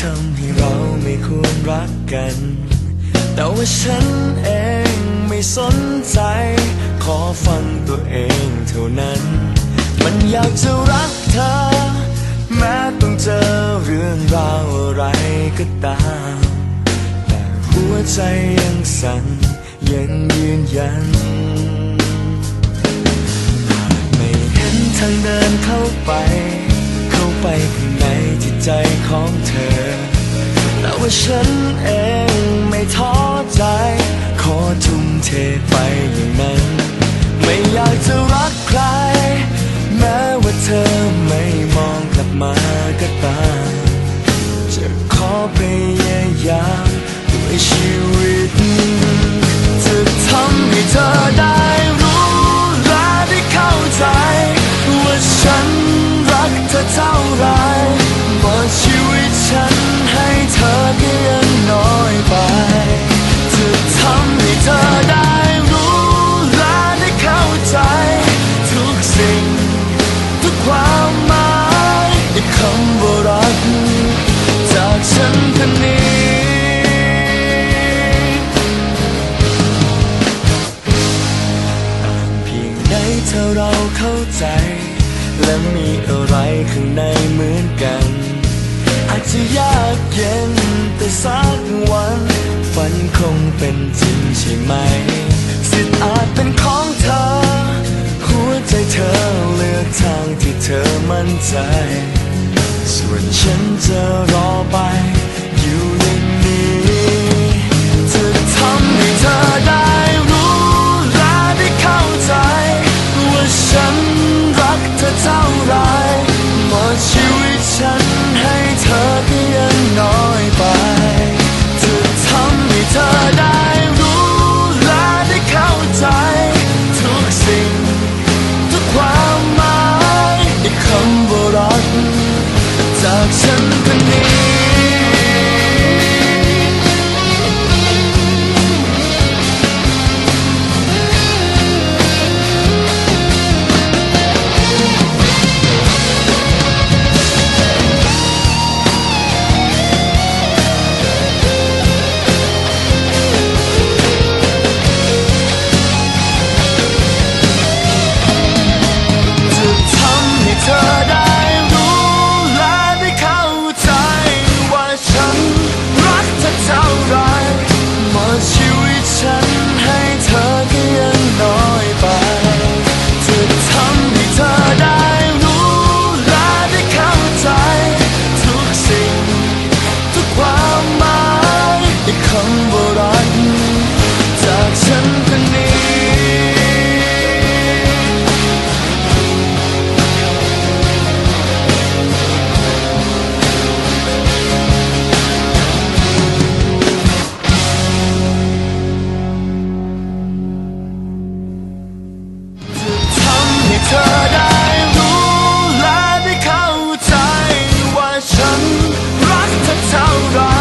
ทำให้เราไม่ควรรักกัน แต่ว่าฉันเองไม่สนใจ ขอฟังตัวเองเท่านั้น มันอยากจะรักเธอ แม้ต้องเจอเรื่องราวอะไรก็ตาม แต่หัวใจยังสั่นยังยืนยันไม่เห็นทางเดินเข้าไป เข้าไปข้าง ใจของเธอแต่ว่าฉันเอง และมีอะไรข้างในเหมือนกัน อาจจะยากเย็นแต่สักวัน ฝันคงเป็นจริงใช่ไหม สิทธิ์อาจเป็นของเธอ หัวใจเธอเลือกทางที่เธอมั่นใจ ส่วนฉันจะรอไป ค told